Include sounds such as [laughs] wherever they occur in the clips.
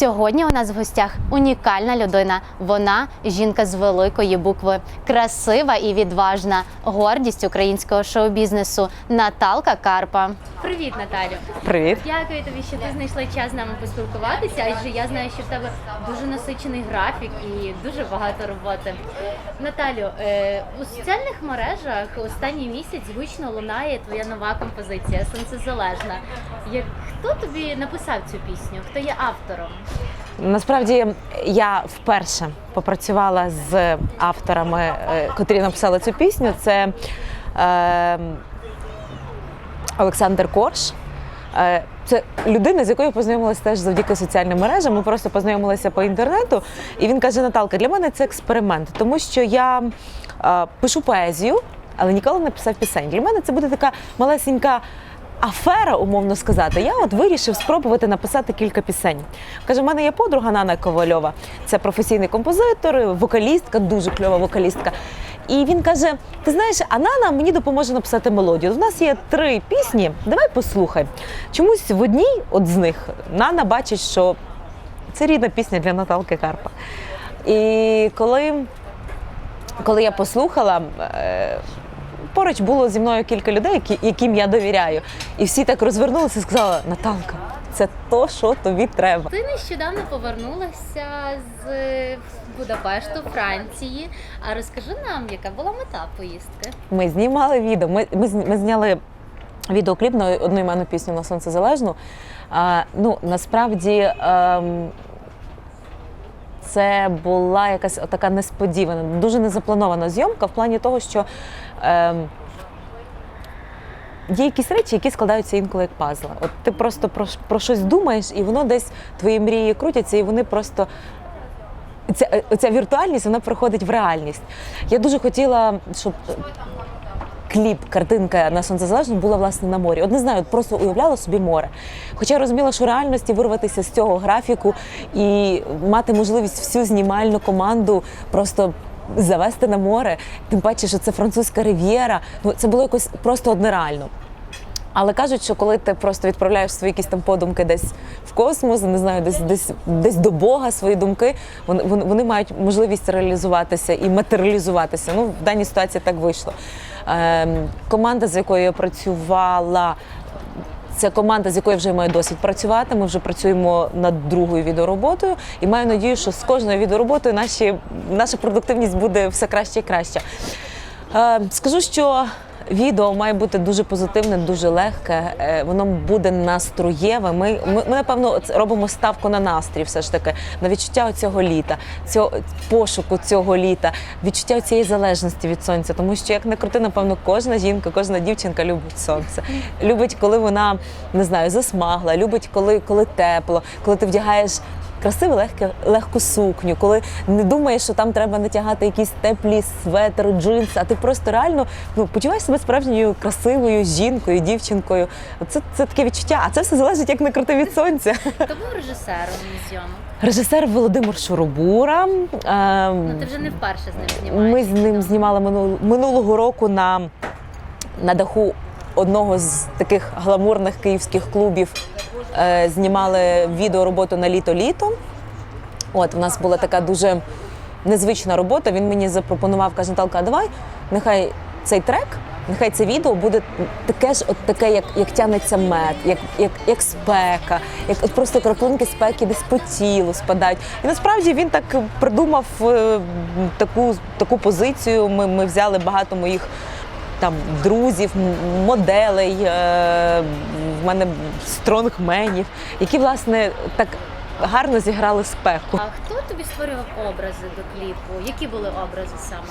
Сьогодні у нас в гостях унікальна людина. Вона жінка з великої букви, красива і відважна, гордість українського шоу-бізнесу Наталка Карпа. Привіт, Наталю. Привіт. Дякую тобі, що ти знайшла час з нами поспілкуватися. Адже я знаю, що в тебе дуже насичений графік і дуже багато роботи. Наталю, е, у соціальних мережах останній місяць гучно лунає твоя нова композиція Сонцезалежна. Хто тобі написав цю пісню? Хто є автором? Насправді я вперше попрацювала з авторами, е, котрі написали цю пісню. Це е, Олександр Корж. Е, Це людина, з якою познайомилася теж завдяки соціальним мережам. Ми просто познайомилися по інтернету. І він каже: Наталка, для мене це експеримент, тому що я е, пишу поезію, але ніколи не писав пісень. Для мене це буде така малесенька. Афера, умовно сказати, я от вирішив спробувати написати кілька пісень. Каже, в мене є подруга Нана Ковальова, це професійний композитор, вокалістка, дуже кльова вокалістка. І він каже: Ти знаєш, а Нана мені допоможе написати мелодію. У нас є три пісні, давай послухай. Чомусь в одній от з них Нана бачить, що це рідна пісня для Наталки Карпа. І коли, коли я послухала, е, поруч було зі мною кілька людей, які, яким я довіряю. І всі так розвернулися і сказали: Наталка, це то, що тобі треба. Ти нещодавно повернулася з Будапешту, Франції. А розкажи нам, яка була мета поїздки? Ми знімали відео. Ми, ми, ми зняли відеокліп на одноіменну пісню на сонцезалежну. А, ну, насправді. ем, це була якась така несподівана, дуже незапланована зйомка в плані того, що є якісь речі, які складаються інколи як пазли. От ти просто про, про щось думаєш, і воно десь твої мрії крутяться, і вони просто ця, ця віртуальність вона приходить в реальність. Я дуже хотіла, щоб кліп, картинка на сонцезалежну була власне на морі. От не знаю, просто уявляла собі море. Хоча я розуміла, що в реальності вирватися з цього графіку і мати можливість всю знімальну команду просто. Завести на море, тим паче, що це французька рив'єра. Ну це було якось просто однереально. Але кажуть, що коли ти просто відправляєш свої якісь там подумки десь в космос, не знаю, десь десь десь до Бога свої думки, вони, вони, мають можливість реалізуватися і матеріалізуватися. Ну, в даній ситуації так вийшло. Ем, команда, з якою я працювала. Це команда, з якою вже маю досвід працювати. Ми вже працюємо над другою відеороботою, і маю надію, що з кожною відеороботою наші, наша продуктивність буде все краще і краще. Е, скажу, що відео має бути дуже позитивне, дуже легке. е, Воно буде настроєве. Ми, ми, ми напевно робимо ставку на настрій, все ж таки, на відчуття цього літа, цього пошуку цього літа, відчуття цієї залежності від сонця. Тому що як не крути, напевно, кожна жінка, кожна дівчинка любить сонце. Любить, коли вона не знаю, засмагла, любить, коли, коли тепло, коли ти вдягаєш красиву легке, легку сукню, коли не думаєш, що там треба натягати якісь теплі светри, джинси, а ти просто реально ну, почуваєш себе справжньою красивою жінкою, дівчинкою. Це, це таке відчуття, а це все залежить як не крути від сонця. Хто був режисером зйомок? Режисер Володимир Шурубура. е, Ну ти вже не вперше з ним знімаєш. Ми з ним знімали минул- минулого року на, на даху одного з таких гламурних київських клубів. Е, знімали відеороботу на літо-літо. От, в нас була така дуже незвична робота. Він мені запропонував, каже, Наталка, давай, нехай цей трек, нехай це відео буде таке ж, от таке, як, як тянеться мед, як, як, як спека, як от просто краплинки спеки десь по тілу спадають. І насправді він так придумав е, таку, таку позицію. Ми, ми взяли багато моїх там друзів, моделей, е, в мене стронгменів, які власне так гарно зіграли спеку. А хто тобі створював образи до кліпу? Які були образи саме?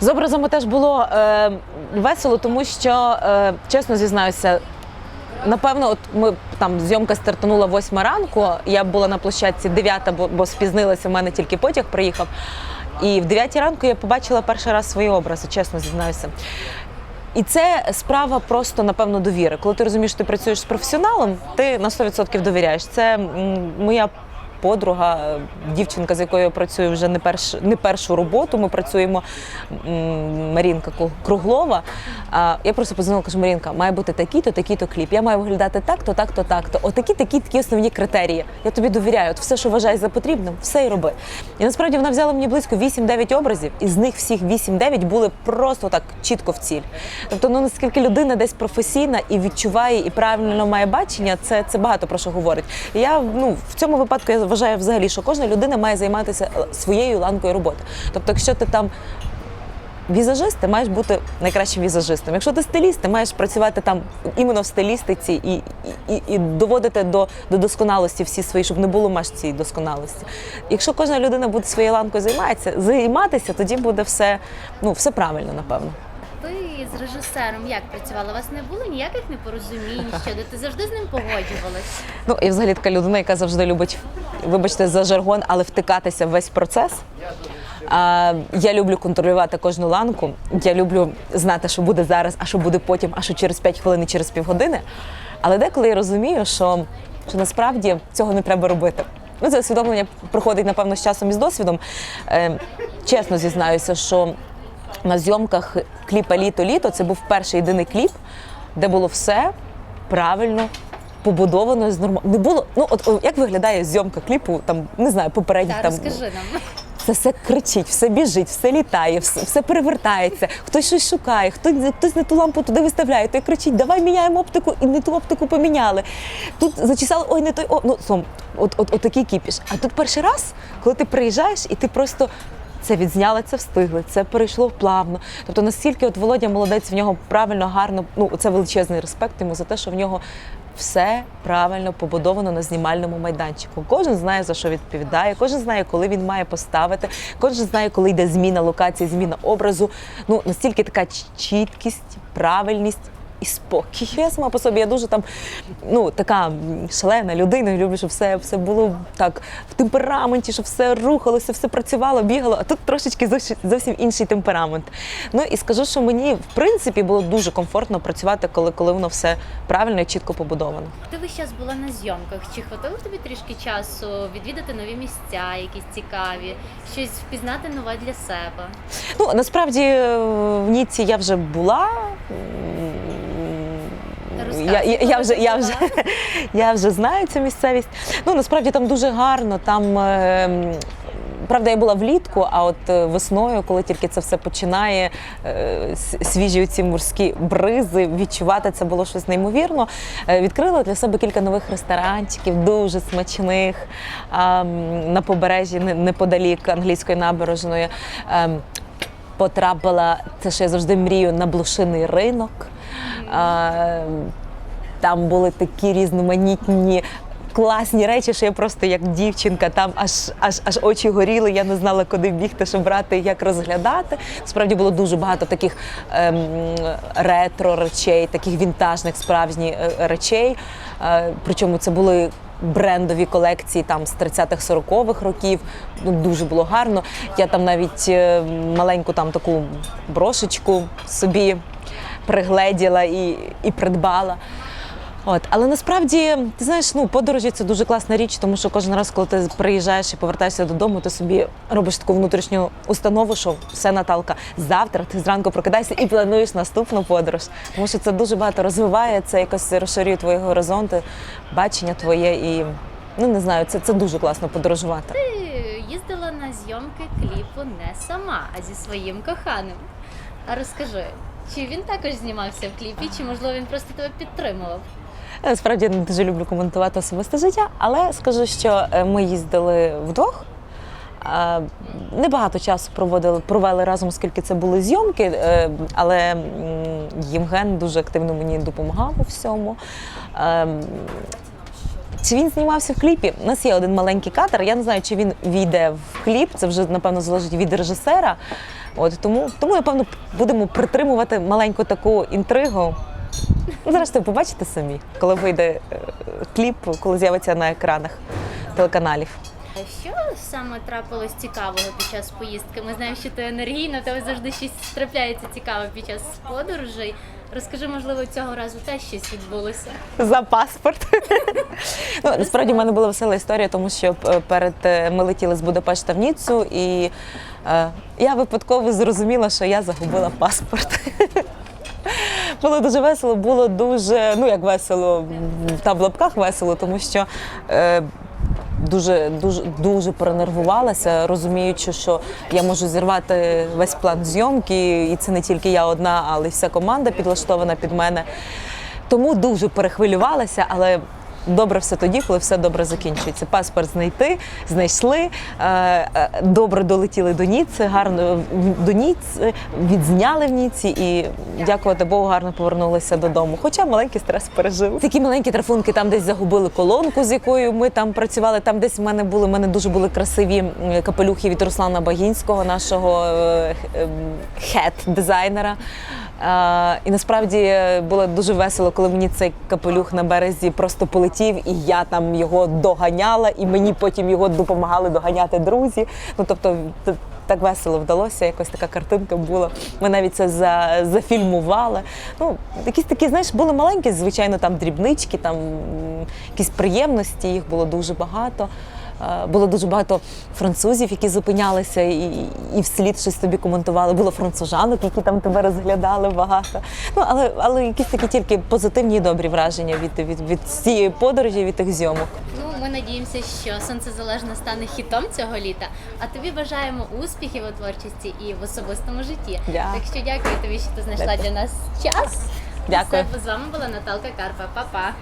З образами теж було е, весело, тому що, е, чесно зізнаюся, напевно, от ми там зйомка стартанула 8 ранку. Я була на площадці 9, бо, бо спізнилася, в мене тільки потяг приїхав. І в 9 ранку я побачила перший раз свої образи, чесно зізнаюся. І це справа просто, напевно, довіри. Коли ти розумієш, що ти працюєш з професіоналом, ти на 100% довіряєш. Це моя подруга, дівчинка, з якою я працюю вже не перш, не першу роботу. Ми працюємо Марінка Круглова. Я просто позвонила, кажу, Марінка, має бути такий-то, такий-то кліп. Я маю виглядати так-то, так-то, так-то. Отакі, такі, такі основні критерії. Я тобі довіряю. От все, що вважаєш за потрібним, все і роби. І насправді вона взяла мені близько 8-9 образів, і з них всіх 8-9 були просто так чітко в ціль. Тобто, ну наскільки людина десь професійна і відчуває, і правильно має бачення, це, це багато про що говорить. Я ну в цьому випадку я вважаю взагалі, що кожна людина має займатися е, своєю ланкою роботи. Тобто, якщо ти там візажист, ти маєш бути найкращим візажистом. Якщо ти стиліст, ти маєш працювати там іменно в стилістиці і, і, і, доводити до, до досконалості всі свої, щоб не було меж цієї досконалості. Якщо кожна людина буде своєю ланкою займатися, займатися, тоді буде все, ну, все правильно, напевно. Ви з режисером як працювали? У вас не було ніяких непорозумінь [laughs] щодо ти завжди з ним погоджувалась? Ну, я взагалі така людина, яка завжди любить, вибачте, за жаргон, але втикатися в весь процес. А, я люблю контролювати кожну ланку. Я люблю знати, що буде зараз, а що буде потім, а що через 5 хвилин і через півгодини. Але деколи я розумію, що, що насправді цього не треба робити. Ну, це усвідомлення приходить, напевно, з часом і з досвідом. Е, чесно зізнаюся, що на зйомках кліпа Літо-літо це був перший єдиний кліп, де було все правильно. Побудовано з норм... Не було. Ну от о, як виглядає зйомка кліпу, там не знаю, попередніх Та там розкажи нам. це все кричить, все біжить, все літає, все, все перевертається, хтось щось шукає, хтось, хтось не ту лампу туди виставляє, той кричить, давай міняємо оптику, і не ту оптику поміняли. Тут зачесали, ой, не той о, ну сом, от, от, от такий кіпіш. А тут перший раз, коли ти приїжджаєш і ти просто. Це відзняли, це встигли, це перейшло плавно. Тобто настільки от Володя молодець, в нього правильно, гарно, ну це величезний респект йому за те, що в нього все правильно побудовано на знімальному майданчику. Кожен знає за що відповідає, кожен знає, коли він має поставити, кожен знає, коли йде зміна локації, зміна образу. Ну настільки така чіткість, правильність. І спокій. Я сама по собі я дуже там ну така шалена людина. Люблю, щоб все, все було так в темпераменті, щоб все рухалося, все працювало, бігало. А тут трошечки зовсім, інший темперамент. Ну і скажу, що мені в принципі було дуже комфортно працювати, коли, коли воно все правильно і чітко побудовано. Ти весь час була на зйомках. Чи хватило тобі трішки часу відвідати нові місця, якісь цікаві, щось впізнати нове для себе? Ну насправді е, в Ніці я вже була. Я, я, я, вже, я, вже, [laughs] я вже знаю цю місцевість. Ну насправді там дуже гарно. Там е, правда я була влітку, а от е, весною, коли тільки це все починає, е, свіжі ці морські бризи, відчувати це було щось неймовірно. Е, Відкрила для себе кілька нових ресторанчиків, дуже смачних на побережжі неподалік англійської набережної. Потрапила, це що я завжди мрію, на блошиний ринок. Там були такі різноманітні. Класні речі, що я просто як дівчинка, там аж аж аж очі горіли. Я не знала, куди бігти, що брати, як розглядати. Справді було дуже багато таких ем, ретро речей, таких вінтажних справжніх е, речей. Е, причому це були брендові колекції там з 30-х, 40-х років. Ну, дуже було гарно. Я там навіть е, маленьку там таку брошечку собі пригледіла і, і придбала. От, але насправді, ти знаєш, ну подорожі це дуже класна річ, тому що кожен раз, коли ти приїжджаєш і повертаєшся додому, ти собі робиш таку внутрішню установу, що все, Наталка, завтра ти зранку прокидаєшся і плануєш наступну подорож. Тому що це дуже багато розвиває, це якось розширює твої горизонти, бачення твоє і ну не знаю, це, це дуже класно подорожувати. Ти їздила на зйомки кліпу не сама, а зі своїм коханим. А розкажи, чи він також знімався в кліпі, чи можливо він просто тебе підтримував? Насправді не дуже люблю коментувати особисте життя, але скажу, що е, ми їздили вдвох. Е, Небагато часу проводили, провели разом, оскільки це були зйомки, е, але Євген дуже активно мені допомагав у всьому. Е, Чи він знімався в кліпі? У нас є один маленький кадр. Я не знаю, чи він війде в кліп. Це вже напевно залежить від режисера. От тому, тому напевно будемо притримувати маленьку таку інтригу. Ну, Зрештою, побачите самі, коли вийде е, кліп, коли з'явиться на екранах телеканалів. А що саме трапилось цікавого під час поїздки? Ми знаємо, що ти енергійна, в тебе завжди щось трапляється цікаве під час подорожей. Розкажи, можливо, цього разу теж щось відбулося. За паспорт. ну, насправді в мене була весела історія, тому що е, перед е, ми летіли з Будапешта в Ніццу, і е, я випадково зрозуміла, що я загубила паспорт. Було дуже весело, було дуже, ну як весело, м, там в лапках весело, тому що е, дуже, дуже, дуже перенервувалася, розуміючи, що я можу зірвати весь план зйомки, і це не тільки я одна, але й вся команда підлаштована під мене. Тому дуже перехвилювалася, але добре все тоді, коли все добре закінчується. Паспорт знайти, знайшли, е, е, добре долетіли до Ніцци, гарно до Ніцци, відзняли в Ніцці і, дякувати Богу, гарно повернулися додому. Хоча маленький стрес пережив. Такі маленькі трафунки, там десь загубили колонку, з якою ми там працювали. Там десь в мене були, в мене дуже були красиві капелюхи від Руслана Багінського, нашого е, ем, хет-дизайнера. І насправді було дуже весело, коли мені цей капелюх на березі просто полетів, і я там його доганяла, і мені потім його допомагали доганяти друзі. Ну тобто, так весело вдалося, якось така картинка була. Ми навіть це за, зафільмували. Ну, якісь такі, знаєш, були маленькі, звичайно, там дрібнички, там якісь приємності, їх було дуже багато. Е, Було дуже багато французів, які зупинялися і, і вслід щось тобі коментували. Було францужанок, які там тебе розглядали багато. Ну але, але якісь такі тільки позитивні і добрі враження від, від, від цієї подорожі, від тих зйомок. Ну, ми надіємося, що сонцезалежно стане хітом цього літа. А тобі бажаємо успіхів у творчості і в особистому житті. Дякую. Так що дякую тобі, що ти знайшла для нас час. Дякую. Все, з вами була Наталка Карпа. Па-па.